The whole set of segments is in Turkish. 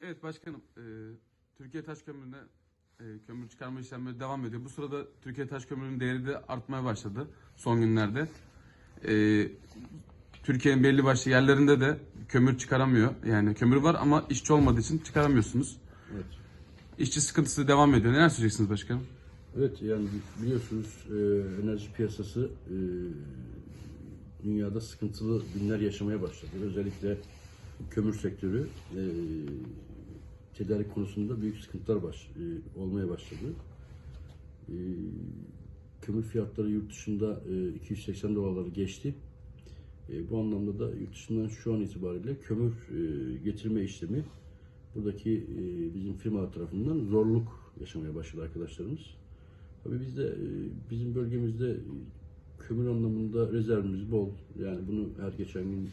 Evet başkanım, e, Türkiye Taş Kömürü'ne e, kömür çıkarma işlemleri devam ediyor. Bu sırada Türkiye Taş Kömürü'nün değeri de artmaya başladı son günlerde. E, Türkiye'nin belli başlı yerlerinde de kömür çıkaramıyor. Yani kömür var ama işçi olmadığı için çıkaramıyorsunuz. Evet. İşçi sıkıntısı devam ediyor. Neler söyleyeceksiniz başkanım? Evet yani biliyorsunuz e, enerji piyasası e, dünyada sıkıntılı günler yaşamaya başladı. Özellikle kömür sektörü e, tedarik konusunda büyük sıkıntılar baş, e, olmaya başladı. E, kömür fiyatları yurt dışında e, 280 dolarları geçti. E, bu anlamda da yurt dışından şu an itibariyle kömür e, getirme işlemi buradaki e, bizim firmalar tarafından zorluk yaşamaya başladı arkadaşlarımız. Tabii biz de e, bizim bölgemizde kömür anlamında rezervimiz bol. Yani bunu her geçen gün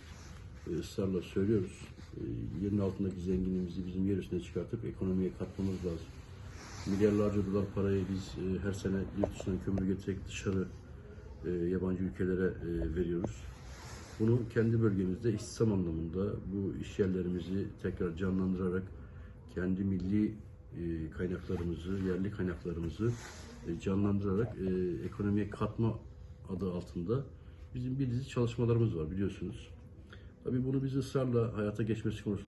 ısrarla söylüyoruz. E, Yerin altındaki zenginliğimizi bizim yer üstüne çıkartıp ekonomiye katmamız lazım. Milyarlarca dolar parayı biz e, her sene yurt dışından kömür getirerek dışarı e, yabancı ülkelere e, veriyoruz. Bunu kendi bölgemizde istihdam anlamında bu iş yerlerimizi tekrar canlandırarak kendi milli e, kaynaklarımızı, yerli kaynaklarımızı e, canlandırarak e, ekonomiye katma adı altında bizim bir dizi çalışmalarımız var biliyorsunuz. Tabii bunu biz ısrarla hayata geçmesi konusunda